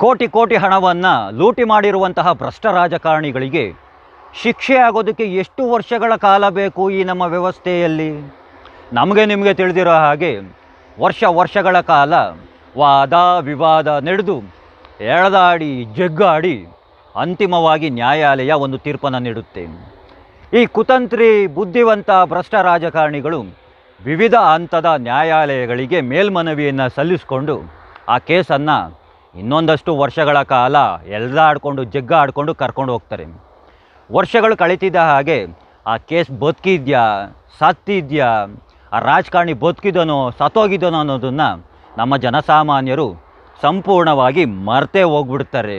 ಕೋಟಿ ಕೋಟಿ ಹಣವನ್ನು ಲೂಟಿ ಮಾಡಿರುವಂತಹ ಭ್ರಷ್ಟ ರಾಜಕಾರಣಿಗಳಿಗೆ ಶಿಕ್ಷೆ ಆಗೋದಕ್ಕೆ ಎಷ್ಟು ವರ್ಷಗಳ ಕಾಲ ಬೇಕು ಈ ನಮ್ಮ ವ್ಯವಸ್ಥೆಯಲ್ಲಿ? ನಮಗೆ ನಿಮಗೆ ತಿಳಿದಿರೋ ಹಾಗೆ ವರ್ಷ ವರ್ಷಗಳ ಕಾಲ ವಾದ, ವಿವಾದ ನಡೆದು ಎಳದಾಡಿ, ಜಗ್ಗಾಡಿ ಅಂತಿಮವಾಗಿ ನ್ಯಾಯಾಲಯ ಒಂದು ತೀರ್ಪನ್ನು ನೀಡುತ್ತೆ. ಈ ಕುತಂತ್ರಿ, ಬುದ್ಧಿವಂತ ಭ್ರಷ್ಟ ರಾಜಕಾರಣಿಗಳು ವಿವಿಧ ಹಂತದ ನ್ಯಾಯಾಲಯಗಳಿಗೆ ಮೇಲ್ಮನವಿಯನ್ನು ಸಲ್ಲಿಸಿಕೊಂಡು ಆ ಕೇಸನ್ನು ಇನ್ನೊಂದಷ್ಟು ವರ್ಷಗಳ ಕಾಲ ಎಲ್ಲ ಆಡಿಕೊಂಡು ಜಗ್ಗ ಆಡ್ಕೊಂಡು ಕರ್ಕೊಂಡು ಹೋಗ್ತಾರೆ. ವರ್ಷಗಳು ಕಳೀತಿದ್ದ ಹಾಗೆ ಆ ಕೇಸ್ ಬದುಕಿದ್ಯಾ, ಸತ್ತಿದ್ಯಾ, ಆ ರಾಜಕಾರಣಿ ಬದುಕಿದನೋ, ಸತ್ತೋಗಿದನೋ ಅನ್ನೋದನ್ನು ನಮ್ಮ ಜನಸಾಮಾನ್ಯರು ಸಂಪೂರ್ಣವಾಗಿ ಮರ್ತೇ ಹೋಗ್ಬಿಡ್ತಾರೆ.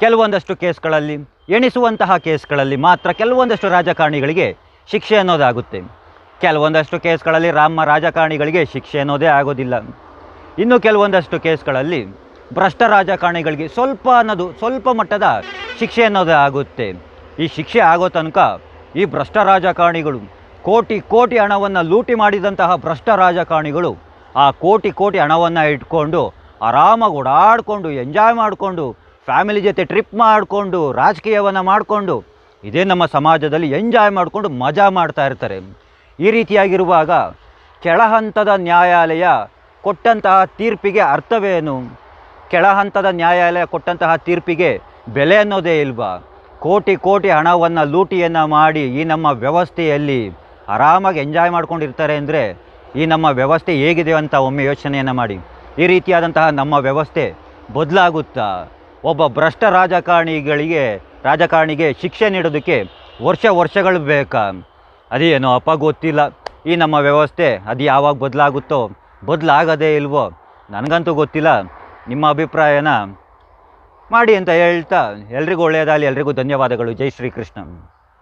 ಕೆಲವೊಂದಷ್ಟು ಕೇಸ್ಗಳಲ್ಲಿ, ಎಣಿಸುವಂತಹ ಕೇಸ್ಗಳಲ್ಲಿ ಮಾತ್ರ ಕೆಲವೊಂದಷ್ಟು ರಾಜಕಾರಣಿಗಳಿಗೆ ಶಿಕ್ಷೆ ಅನ್ನೋದಾಗುತ್ತೆ. ಕೆಲವೊಂದಷ್ಟು ಕೇಸ್ಗಳಲ್ಲಿ ರಾಮ ರಾಜಕಾರಣಿಗಳಿಗೆ ಶಿಕ್ಷೆ ಅನ್ನೋದೇ ಆಗೋದಿಲ್ಲ. ಇನ್ನು ಕೆಲವೊಂದಷ್ಟು ಕೇಸ್ಗಳಲ್ಲಿ ಭ್ರಷ್ಟ ರಾಜಕಾರಣಿಗಳಿಗೆ ಸ್ವಲ್ಪ ಅನ್ನೋದು, ಸ್ವಲ್ಪ ಮಟ್ಟದ ಶಿಕ್ಷೆ ಅನ್ನೋದು ಆಗುತ್ತೆ. ಈ ಶಿಕ್ಷೆ ಆಗೋ ತನಕ ಈ ಭ್ರಷ್ಟ ರಾಜಕಾರಣಿಗಳು ಕೋಟಿ ಕೋಟಿ ಹಣವನ್ನು ಲೂಟಿ ಮಾಡಿದಂತಹ ಭ್ರಷ್ಟ ರಾಜಕಾರಣಿಗಳು ಆ ಕೋಟಿ ಕೋಟಿ ಹಣವನ್ನು ಇಟ್ಕೊಂಡು ಆರಾಮಾಗಿ ಓಡಾಡಿಕೊಂಡು, ಎಂಜಾಯ್ ಮಾಡಿಕೊಂಡು, ಫ್ಯಾಮಿಲಿ ಜೊತೆ ಟ್ರಿಪ್ ಮಾಡಿಕೊಂಡು, ರಾಜಕೀಯವನ್ನು ಮಾಡಿಕೊಂಡು, ಇದೇ ನಮ್ಮ ಸಮಾಜದಲ್ಲಿ ಎಂಜಾಯ್ ಮಾಡಿಕೊಂಡು ಮಜಾ ಮಾಡ್ತಾ ಇರ್ತಾರೆ. ಈ ರೀತಿಯಾಗಿರುವಾಗ ಕೆಳಹಂತದ ನ್ಯಾಯಾಲಯ ಕೊಟ್ಟಂತಹ ತೀರ್ಪಿಗೆ ಅರ್ಥವೇನು? ಕೆಳ ಹಂತದ ನ್ಯಾಯಾಲಯ ಕೊಟ್ಟಂತಹ ತೀರ್ಪಿಗೆ ಬೆಲೆ ಅನ್ನೋದೇ ಇಲ್ವಾ? ಕೋಟಿ ಕೋಟಿ ಹಣವನ್ನು ಲೂಟಿಯನ್ನು ಮಾಡಿ ಈ ನಮ್ಮ ವ್ಯವಸ್ಥೆಯಲ್ಲಿ ಆರಾಮಾಗಿ ಎಂಜಾಯ್ ಮಾಡ್ಕೊಂಡಿರ್ತಾರೆ ಅಂದರೆ ಈ ನಮ್ಮ ವ್ಯವಸ್ಥೆ ಹೇಗಿದೆ ಅಂತ ಒಮ್ಮೆ ಯೋಚನೆಯನ್ನು ಮಾಡಿ. ಈ ರೀತಿಯಾದಂತಹ ನಮ್ಮ ವ್ಯವಸ್ಥೆ ಬದಲಾಗುತ್ತಾ? ಒಬ್ಬ ಭ್ರಷ್ಟ ರಾಜಕಾರಣಿಗಳಿಗೆ, ರಾಜಕಾರಣಿಗೆ ಶಿಕ್ಷೆ ನೀಡೋದಕ್ಕೆ ವರ್ಷ ವರ್ಷಗಳು ಬೇಕಾ? ಅದೇನೋ ಅಪ್ಪ ಗೊತ್ತಿಲ್ಲ. ಈ ನಮ್ಮ ವ್ಯವಸ್ಥೆ ಅದು ಯಾವಾಗ ಬದಲಾಗುತ್ತೋ, ಬದಲಾಗದೇ ಇಲ್ವೋ? ನನಗಂತೂ ಗೊತ್ತಿಲ್ಲ. ನಿಮ್ಮ ಅಭಿಪ್ರಾಯನ ಮಾಡಿ ಅಂತ ಹೇಳ್ತಾ ಎಲ್ರಿಗೂ ಒಳ್ಳೆಯದಾಗಲಿ ಎಲ್ರಿಗೂ ಧನ್ಯವಾದಗಳು. ಜೈ ಶ್ರೀಕೃಷ್ಣ.